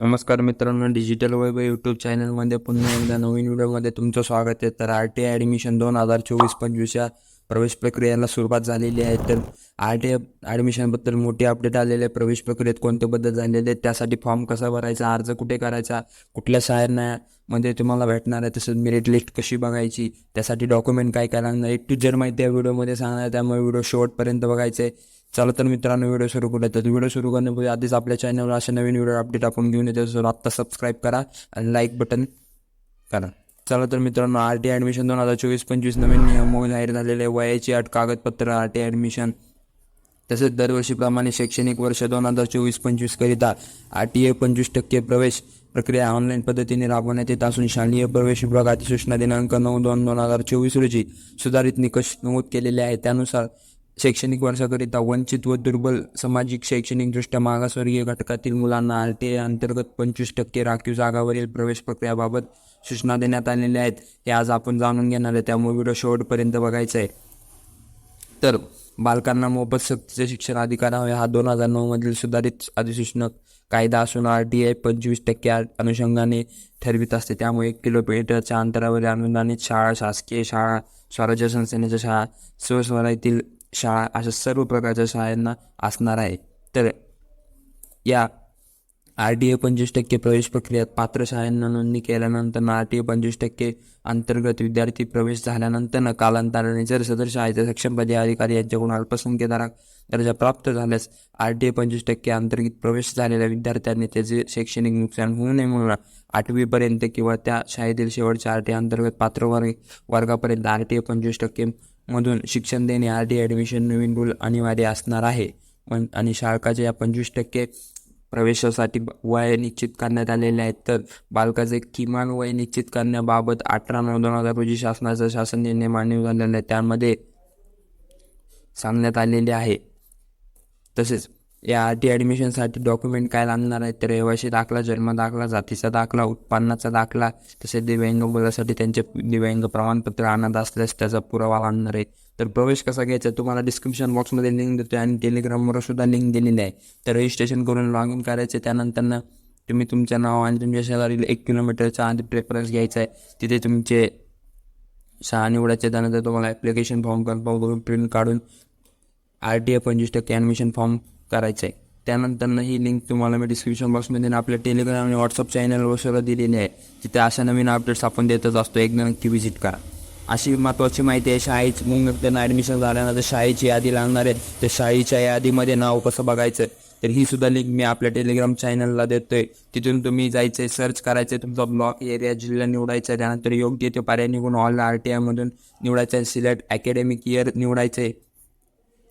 नमस्कार मित्रांनो डिजिटल वैभव यूट्यूब चॅनलमध्ये पुन्हा एकदा नवीन व्हिडिओमध्ये तुमचं स्वागत आहे. तर आर टी आय ॲडमिशन दोन हजार चोवीस पंचवीस या प्रवेश प्रक्रियेला सुरुवात झालेली आहे. तर आर टी आय ॲडमिशनबद्दल मोठी अपडेट आलेले आहे. प्रवेश प्रक्रियेत कोणते बदल झालेले आहेत? त्यासाठी फॉर्म कसा भरायचा? अर्ज कुठे करायचा? कुठल्या सहाय्यांमध्ये तुम्हाला भेटणार आहे? तसंच मेरिट लिस्ट कशी बघायची? त्यासाठी डॉक्युमेंट काय काय लागणार एक टू जर माहिती या व्हिडिओमध्ये सांगणार आहे. त्यामुळे व्हिडिओ शेवटपर्यंत बघायचं. आहे चला तर मित्रांनो व्हिडिओ सुरू करूया. तर व्हिडिओ सुरू करण्यापूर्वी आधीच आपल्या चॅनलवर अशा नवीन व्हिडिओ अपडेट आपण घेऊन येतो. आत्ता सबस्क्राईब करा आणि लाईक बटन करा. चला तर मित्रांनो आर टी ॲडमिशन दोन हजार चोवीस पंचवीस नवीन नियम जाहीर झालेले वयाची अट कागदपत्र आर टी ॲडमिशन. तसेच दरवर्षीप्रमाणे शैक्षणिक वर्ष दोन हजार चोवीस पंचवीसकरिता आर टी ए पंचवीस टक्के प्रवेश प्रक्रिया ऑनलाईन पद्धतीने राबवण्यात येत असून शालेय प्रवेश विभागाची सूचना दिनांक नऊ दोन दोन हजार चोवीस रोजी सुधारित निकष नमूद केलेले आहे. त्यानुसार शैक्षणिक वर्षाकरिता वंचित व दुर्बल सामाजिक शैक्षणिकदृष्ट्या मागासवर्गीय घटकातील मुलांना आर टी ए अंतर्गत पंचवीस टक्के राखीव जागावरील प्रवेश प्रक्रियाबाबत सूचना देण्यात आलेल्या आहेत. हे आज आपण जाणून घेणार आहे. त्यामुळे व्हिडिओ शेवटपर्यंत बघायचा आहे तर बालकांना मोफत सक्तीचे शिक्षण अधिकार हवे. हा दोन हजार नऊमधील सुधारित अधिसूचना कायदा असून आर टी आय पंचवीस टक्के अनुषंगाने ठरवित असते. त्यामुळे एक किलोमीटरच्या अंतरावरील अनुदानित शाळा शासकीय शाळा स्वराज्य संस्थेच्या शाळा स्वस्वरातील शाळा अशा सर्व प्रकारच्या शाळांना असणार आहे. तर या आर टी ए पंचवीस टक्के प्रवेश प्रक्रियेत पात्र शाळांना नोंदणी केल्यानंतर आर टी ए पंचवीस टक्के अंतर्गत विद्यार्थी प्रवेश झाल्यानंतर कालांतराने जर सदर शाळेचे सक्षमपदी अधिकारी यांच्याकडून अल्पसंख्यधारक दर्जा प्राप्त झाल्यास आर टी ए पंचवीस टक्के अंतर्गत प्रवेश झालेल्या विद्यार्थ्यांनी त्याचे शैक्षणिक नुकसान होऊ नये म्हणून आठवीपर्यंत किंवा त्या शाळेतील शेवटच्या आर टी अंतर्गत पात्र वर्ग वर्गापर्यंत आर टी ए पंचवीस टक्के मधून शिक्षण देणे आर टी ॲडमिशन नवीन रूल अनिवार्य असणार आहे. पण आणि शाळकाच्या या पंचवीस टक्के प्रवेशासाठी वय निश्चित करण्यात आलेले आहेत. तर बालकाचे किमान वय निश्चित करण्याबाबत अठरा नऊ दोन हजार रोजी शासनाचा शासन निर्णय मान्य झालेला आहे. त्यामध्ये सांगण्यात आलेले आहे. तसेच या आर टी ॲडमिशनसाठी डॉक्युमेंट काय लागणार आहेत? तर रहिवाशी दाखला जन्म दाखला जातीचा दाखला उत्पन्नाचा दाखला तसेच दिव्यांग मुलासाठी त्यांचे दिव्यांग प्रमाणपत्र आणत असल्यास त्याचा पुरावा लागणार आहे. तर प्रवेश कसा घ्यायचा तुम्हाला डिस्क्रिप्शन बॉक्समध्ये लिंक देतो आणि टेलिग्रामवर सुद्धा लिंक दिलेली आहे. तर रजिस्ट्रेशन करून लॉग इन करायचे त्यानंतर तुम्ही तुमचं नाव आणि तुमच्या शेजारील एक किलोमीटरचा आधी प्रेफरन्स घ्यायचा आहे. तिथे तुमचे शाळा निवडायचे त्यानंतर तुम्हाला ॲप्लिकेशन फॉर्म कन्फर्म करून प्रिंट काढून आर टी ए पंचवीस टक्के ॲडमिशन फॉर्म करायचं आहे. त्यानंतर ही लिंक तुम्हाला मी डिस्क्रिप्शन बॉक्समध्ये आपल्या टेलिग्राम आणि व्हॉट्सअप चॅनलवर सुद्धा दिलेली आहे. तिथे अशा नवीन अपडेट्स आपण देतच असतो. एकदा नक्की व्हिजिट करा. अशी महत्त्वाची माहिती आहे. शाळेची मग त्यांना ॲडमिशन झाल्यानंतर शाळेची यादी लागणार आहे. तर शाळेच्या यादीमध्ये नाव कसं बघायचं? तर ही सुद्धा लिंक मी आपल्या टेलिग्राम चॅनलला देतोय. तिथून तुम्ही जायचं आहे सर्च करायचं आहे तुमचा ब्लॉक एरिया जिल्हा निवडायचा आहे त्यानंतर योग्य ते पर्याय निघून ऑल आर टी आयमधून निवडायचं आहे सिलेक्ट अकॅडमिक इयर निवडायचं आहे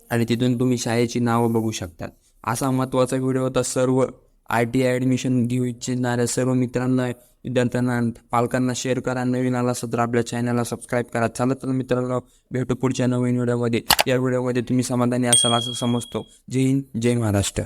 आणि तिथून तुम्ही शाळेची नावं बघू शकतात. असा महत्त्वाचा व्हिडिओ होता सर्व आय टी आय ॲडमिशन घेऊ इच्छिणाऱ्या सर्व मित्रांना विद्यार्थ्यांना पालकांना शेअर करा. नवीन आला असं तर आपल्या चॅनलला सबस्क्राईब करा. चला तर मित्रांनो भेटू पुढच्या नवीन व्हिडिओमध्ये या व्हिडिओमध्ये तुम्ही समाधानी असाल असं समजतो. जय हिंद जय महाराष्ट्र.